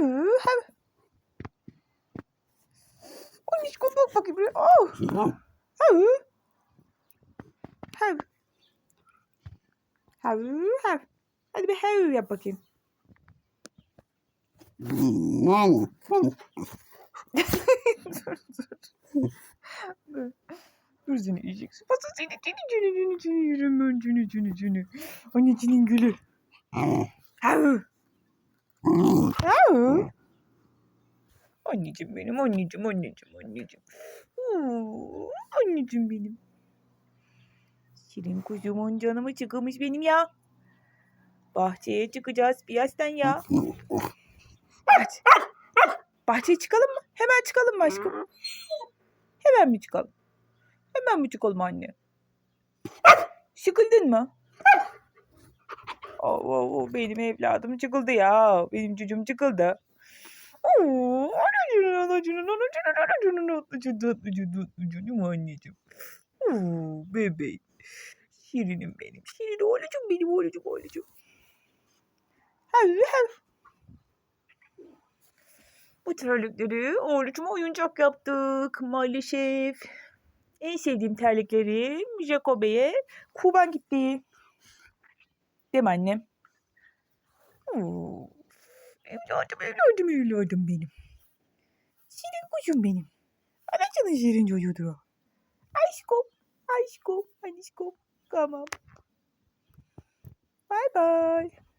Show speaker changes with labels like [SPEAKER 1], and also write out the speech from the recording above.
[SPEAKER 1] Hav, hav. Anneciğim bak bakayım buraya. Oh. Hav. Hav. Hav, hav. Hadi bir hav yap bakayım. dur, dur. dur. Dur seni yiyeceksin. Basa seni seni cünü cünü cünü yürüm ben cünü cünü cünü. Annecinin gülü. Hav. Hav. Anneciğim benim anneciğim anneciğim anneciğim. Oo, anneciğim benim. Şirin kuzumun canımı çıkmış benim ya. Bahçeye çıkacağız birazdan ya. Bahçe. Bahçeye çıkalım mı? Hemen çıkalım mı aşkım? Hemen mi çıkalım? Hemen mi çıkalım anne? Sıkıldın mı? Oo, oo, oo, benim evladım çıkıldı ya. Benim çocuğum çıkıldı. Oo, anacının, anacının, anacının, anacının, anacının, anacının, anacının, anneciğim. Oo, bebeğim. Şirinim benim. Şirin oğlucum benim oğlucum oğlucum. Hav hav. Bu terlikleri oğlucuma oyuncak yaptık maalesef. En sevdiğim terlikleri Jacobe'ye Kuban gitti. Değil mi annem? Oo. Evladım evladım evladım benim. Şirin kuşum benim. Anacının şirin çocuğudur o. Aşkım. Aşkım. Aşkım. Tamam. Bye bye.